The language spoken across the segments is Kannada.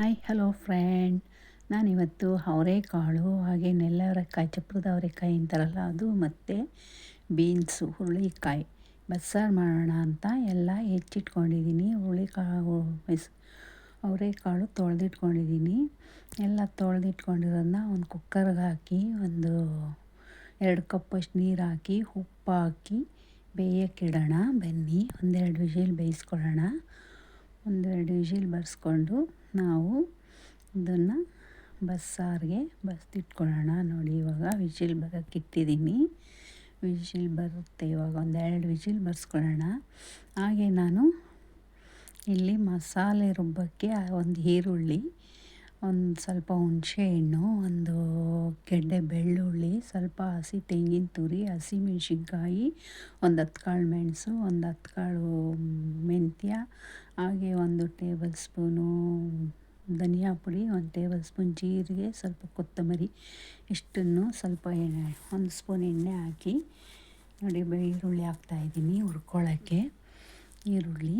ಹಾಯ್ ಹಲೋ ಫ್ರೆಂಡ್ ನಾನಿವತ್ತು ಅವರೆಕಾಳು, ಹಾಗೆ ನೆಲ್ಲವರೆಕಾಯಿ ಚಪ್ರದ ಅವರೆಕಾಯಿ ಅಂತಾರಲ್ಲ, ಅದು ಮತ್ತು ಬೀನ್ಸು, ಹುರುಳಿಕಾಯಿ. ಬಸ್ಸಾರು ಮಾಡೋಣ ಅಂತ ಎಲ್ಲ ಹೆಚ್ಚಿಟ್ಕೊಂಡಿದ್ದೀನಿ. ಹುರುಳಿಕಾಳು, ಮೆಸ್, ಅವರೆಕಾಳು ತೊಳೆದಿಟ್ಕೊಂಡಿದ್ದೀನಿ. ಎಲ್ಲ ತೊಳೆದಿಟ್ಕೊಂಡಿರೋದನ್ನ ಒಂದು ಕುಕ್ಕರ್ಗೆ ಹಾಕಿ, ಒಂದು ಎರಡು ಕಪ್ಪಷ್ಟು ನೀರು ಹಾಕಿ, ಉಪ್ಪು ಹಾಕಿ ಬೇಯಕ್ಕಿಡೋಣ ಬನ್ನಿ, ಒಂದೆರಡು ವಿಷಲ್ ಬೇಯಿಸ್ಕೊಳ್ಳೋಣ. ಒಂದೆರಡು ವಿಷಿಲ್ ಬರ್ಸ್ಕೊಂಡು ನಾವು ಇದನ್ನು ಬಸ್ಸಾರಿಗೆ ಬಸ್ದಿಟ್ಕೊಳ್ಳೋಣ ನೋಡಿ, ಇವಾಗ ವಿಜಿಲ್ ಬರೋಕ್ಕಿಟ್ಟಿದ್ದೀನಿ ವಿಜಿಲ್ ಬರುತ್ತೆ. ಇವಾಗ ಒಂದೆರಡು ವಿಜಿಲ್ ಬರ್ಸ್ಕೊಳ್ಳೋಣ. ಹಾಗೆ ನಾನು ಇಲ್ಲಿ ಮಸಾಲೆ ರುಬ್ಬಕ್ಕೆ ಒಂದು ಈರುಳ್ಳಿ ಒಂದು ಸ್ವಲ್ಪ ಹುಣಸೆಹಣ್ಣು ಒಂದು ಗೆಡ್ಡೆ ಬೆಳ್ಳುಳ್ಳಿ, ಸ್ವಲ್ಪ ಹಸಿ ತೆಂಗಿನ ತುರಿ ಹಸಿಮೆಣ್ಸಿನ್ಕಾಯಿ ಒಂದು ಹತ್ತು ಕಾಳು ಮೆಣಸು, ಒಂದು ಹತ್ತು ಕಾಳು ಮೆಂತ್ಯ, ಹಾಗೆ ಒಂದು ಟೇಬಲ್ ಸ್ಪೂನು ಧನಿಯಾ ಪುಡಿ, ಒಂದು ಟೇಬಲ್ ಸ್ಪೂನ್ ಜೀರಿಗೆ, ಸ್ವಲ್ಪ ಕೊತ್ತಂಬರಿ ಇಷ್ಟನ್ನು ಸ್ವಲ್ಪ ಎಣ್ಣೆ, ಒಂದು ಸ್ಪೂನ್ ಎಣ್ಣೆ ಹಾಕಿ ನೋಡಿ ಈರುಳ್ಳಿ ಹಾಕ್ತಾಯಿದ್ದೀನಿ ಹುರ್ಕೊಳ್ಳೋಕ್ಕೆ. ಈರುಳ್ಳಿ,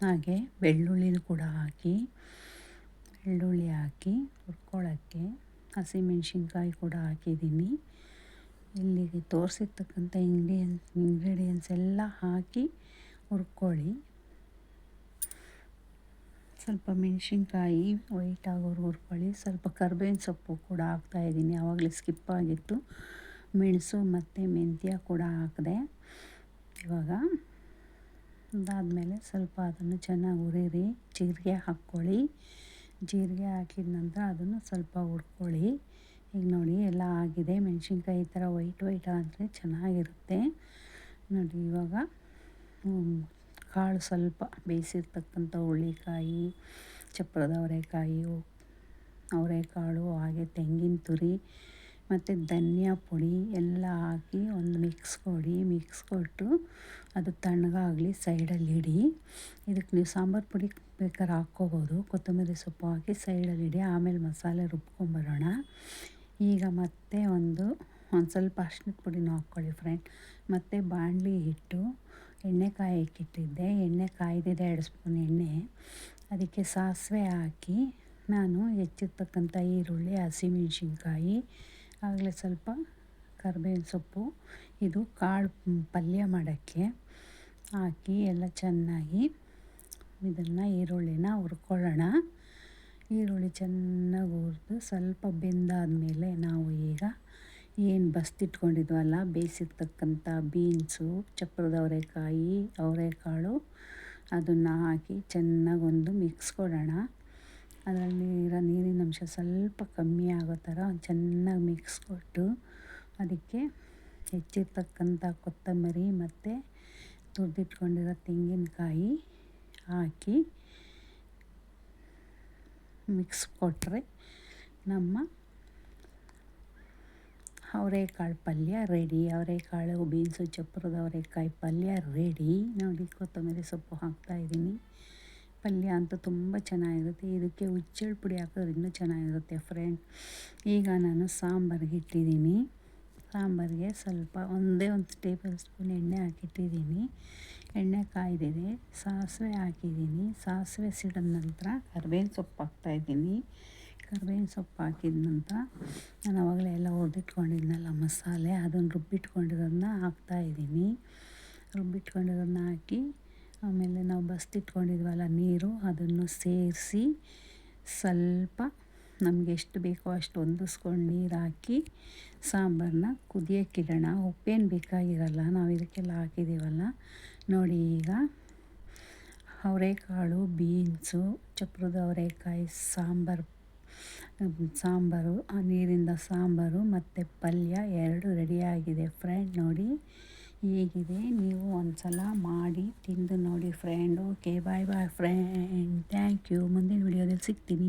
ಹಾಗೆ ಬೆಳ್ಳುಳ್ಳಿನೂ ಕೂಡ ಹಾಕಿ ಬೆಳ್ಳುಳ್ಳಿ ಹಾಕಿ ಹುರ್ಕೊಳ್ಳೋಕ್ಕೆ ಹಸಿಮೆಣ್ಸಿನ್ಕಾಯಿ ಕೂಡ ಹಾಕಿದ್ದೀನಿ. ಇಲ್ಲಿಗೆ ತೋರಿಸಿರ್ತಕ್ಕಂಥ ಇಂಗ್ರೀಡಿಯನ್ಸ್ ಇಂಗ್ರೀಡಿಯೆಂಟ್ಸ್ ಎಲ್ಲ ಹಾಕಿ ಹುರ್ಕೊಳ್ಳಿ. ಸ್ವಲ್ಪ ಮೆಣಸಿನ್ಕಾಯಿ ವೈಟ್ ಆಗೋರು ಹುರ್ಕೊಳ್ಳಿ. ಸ್ವಲ್ಪ ಕರ್ಬೇವಿನ ಸೊಪ್ಪು ಕೂಡ ಹಾಕ್ತಾಯಿದ್ದೀನಿ ಆವಾಗಲೇ ಸ್ಕಿಪ್ ಆಗಿತ್ತು. ಮೆಣಸು ಮತ್ತು ಮೆಂತ್ಯ ಕೂಡ ಹಾಕಿದೆ. ಇವಾಗ ಅದಾದಮೇಲೆ ಸ್ವಲ್ಪ ಅದನ್ನು ಚೆನ್ನಾಗಿ ಹುರಿರಿ. ಜೀರಿಗೆ ಹಾಕ್ಕೊಳ್ಳಿ. ಜೀರಿಗೆ ಹಾಕಿದ ನಂತರ ಅದನ್ನು ಸ್ವಲ್ಪ ಹುರ್ಕೊಳ್ಳಿ. ಈಗ ನೋಡಿ ಎಲ್ಲ ಆಗಿದೆ. ಮೆಣಸಿನ್ಕಾಯಿ ಈ ಥರ ವೈಟ್ ವೈಟ್ ಆದರೆ ಚೆನ್ನಾಗಿರುತ್ತೆ. ನೋಡಿ ಇವಾಗ ಕಾಳು ಸ್ವಲ್ಪ ಬೇಯಿಸಿರ್ತಕ್ಕಂಥ ಹುರುಳಿಕಾಯಿ ಚಪ್ಪರದ ಅವರೆಕಾಯಿ, ಅವರೆಕಾಳು, ಹಾಗೆ ತೆಂಗಿನ ತುರಿ ಮತ್ತು ಧನಿಯಾ ಪುಡಿ ಎಲ್ಲ ಹಾಕಿ ಒಂದು ಮಿಕ್ಸ್ ಕೊಡಿ ಮಿಕ್ಸ್ ಕೊಟ್ಟು ಅದು ತಣ್ಣಗಾಗಲಿ ಸೈಡಲ್ಲಿ ಇಡಿ. ಇದಕ್ಕೆ ನೀವು ಸಾಂಬಾರು ಪುಡಿ ಬೇಕಾದ್ರೆ ಹಾಕ್ಕೋಬೋದು. ಕೊತ್ತಂಬರಿ ಸೊಪ್ಪು ಹಾಕಿ ಸೈಡಲ್ಲಿ ಇಡಿ. ಆಮೇಲೆ ಮಸಾಲೆ ರುಬ್ಕೊಂಬರೋಣ. ಈಗ ಮತ್ತೆ ಒಂದು ಒಂದು ಸ್ವಲ್ಪ ಅರ್ಶಿನದ ಪುಡಿನ ಹಾಕ್ಕೊಳ್ಳಿ ಫ್ರೆಂಡ್. ಮತ್ತು ಬಾಣಲಿ ಹಿಟ್ಟು ಎಣ್ಣೆ ಕಾಯಕ್ಕಿಟ್ಟಿದ್ದೆ ಎಣ್ಣೆ ಕಾಯ್ದಿದೆ ಎರಡು ಸ್ಪೂನ್ ಎಣ್ಣೆ. ಅದಕ್ಕೆ ಸಾಸಿವೆ ಹಾಕಿ ನಾನು ಹೆಚ್ಚಿರ್ತಕ್ಕಂಥ ಈರುಳ್ಳಿ, ಹಸಿಮೆಣ್ಸಿನ್ಕಾಯಿ, ಆಗಲೇ ಸ್ವಲ್ಪ ಕರ್ಬೇವಿನ ಸೊಪ್ಪು ಇದು ಕಾಳು ಪಲ್ಯ ಮಾಡೋಕ್ಕೆ ಹಾಕಿ ಎಲ್ಲ ಚೆನ್ನಾಗಿ ಇದನ್ನು ಈರುಳ್ಳಿನ ಹುರ್ಕೊಳ್ಳೋಣ. ಈರುಳ್ಳಿ ಚೆನ್ನಾಗಿ ಹುರಿದು ಸ್ವಲ್ಪ ಬೆಂದಾದಮೇಲೆ ನಾವು ಈಗ ಏನು ಬಸ್ತಿಟ್ಕೊಂಡಿದ್ವಲ್ಲ ಬೇಯಿಸಿರ್ತಕ್ಕಂಥ ಬೀನ್ಸು, ಚಪ್ರದ ಅವರೆಕಾಯಿ, ಅವರೆಕಾಳು ಅದನ್ನು ಹಾಕಿ ಚೆನ್ನಾಗಿ ಒಂದು ಮಿಕ್ಸ್ ಕೊಡೋಣ. ಅದರಲ್ಲಿ ಇರೋ ನೀರಿನ ಅಂಶ ಸ್ವಲ್ಪ ಕಮ್ಮಿ ಆಗೋ ಥರ ಚೆನ್ನಾಗಿ ಮಿಕ್ಸ್ ಕೊಟ್ಟು ಅದಕ್ಕೆ ಹೆಚ್ಚಿರ್ತಕ್ಕಂಥ ಕೊತ್ತಂಬರಿ ಮತ್ತು ತುರಿದಿಟ್ಕೊಂಡಿರೋ ತೆಂಗಿನಕಾಯಿ ಹಾಕಿ ಮಿಕ್ಸ್ ಕೊಟ್ಟರೆ ನಮ್ಮ ಅವರೆಕಾಳು ಪಲ್ಯ ರೆಡಿ. ಅವರೆಕಾಳು ಬೀನ್ಸು ಚಪ್ಪರದ ಅವರೆಕಾಯಿ ಪಲ್ಯ ರೆಡಿ. ನೋಡಿ, ಕೊತ್ತಂಬರಿ ಸೊಪ್ಪು ಹಾಕ್ತಾಯಿದ್ದೀನಿ ಪಲ್ಯ ಅಂತೂ ತುಂಬ ಚೆನ್ನಾಗಿರುತ್ತೆ. ಇದಕ್ಕೆ ಹುಚ್ಚೆಳ್ಳು ಪುಡಿ ಹಾಕಿದ್ರೆ ಇನ್ನೂ ಚೆನ್ನಾಗಿರುತ್ತೆ ಫ್ರೆಂಡ್. ಈಗ ನಾನು ಸಾಂಬಾರಿಗೆ ಇಟ್ಟಿದ್ದೀನಿ. ಸಾಂಬಾರಿಗೆ ಸ್ವಲ್ಪ ಒಂದೇ ಒಂದು ಟೇಬಲ್ ಸ್ಪೂನ್ ಎಣ್ಣೆ ಹಾಕಿಟ್ಟಿದ್ದೀನಿ. ಎಣ್ಣೆ ಕಾಯ್ದಿದೆ. ಸಾಸಿವೆ ಹಾಕಿದ್ದೀನಿ. ಸಾಸಿವೆ ಸಿಡಿದ ನಂತರ ಕರ್ಬೇವಿನ ಸೊಪ್ಪು ಹಾಕ್ತಾಯಿದ್ದೀನಿ. ಕರ್ಬೇವಿನ ಸೊಪ್ಪು ಹಾಕಿದ ನಂತರ ನಾನು ಆವಾಗಲೇ ಎಲ್ಲ ಹುರಿದಿಟ್ಕೊಂಡಿದ್ನಲ್ಲ ಮಸಾಲೆ, ಅದನ್ನು ರುಬ್ಬಿಟ್ಕೊಂಡಿರೋದನ್ನ ಹಾಕ್ತಾಯಿದ್ದೀನಿ. ರುಬ್ಬಿಟ್ಕೊಂಡಿರೋದನ್ನ ಹಾಕಿ ಆಮೇಲೆ ನಾವು ಬಸ್ತಿಟ್ಕೊಂಡಿದ್ವಲ್ಲ ನೀರು, ಅದನ್ನು ಸೇರಿಸಿ ಸ್ವಲ್ಪ ನಮಗೆ ಎಷ್ಟು ಬೇಕೋ ಅಷ್ಟು ಹೊಂದಿಸ್ಕೊಂಡು ನೀರು ಹಾಕಿ ಸಾಂಬಾರನ್ನ ಕುದಿಯೋಕ್ಕಿಡೋಣ ಉಪ್ಪೇನು ಬೇಕಾಗಿರಲ್ಲ, ನಾವು ಇದಕ್ಕೆಲ್ಲ ಹಾಕಿದ್ದೀವಲ್ಲ ನೋಡಿ ಈಗ ಅವರೆಕಾಳು, ಬೀನ್ಸು, ಚಪ್ರದ ಅವರೆಕಾಯಿ, ಸಾಂಬಾರು ಸಾಂಬಾರು, ಆ ನೀರಿಂದ ಸಾಂಬಾರು ಮತ್ತು ಪಲ್ಯ ಎರಡು ರೆಡಿಯಾಗಿದೆ ಫ್ರೆಂಡ್ ನೋಡಿ. ಹೇಗಿದೆ, ನೀವು ಒಂದು ಸಲ ಮಾಡಿ ತಿಂದು ನೋಡಿ friend okay bye bye friend thank you ಮುಂದಿನ ವಿಡಿಯೋದಲ್ಲಿ ಸಿಗ್ತೀನಿ.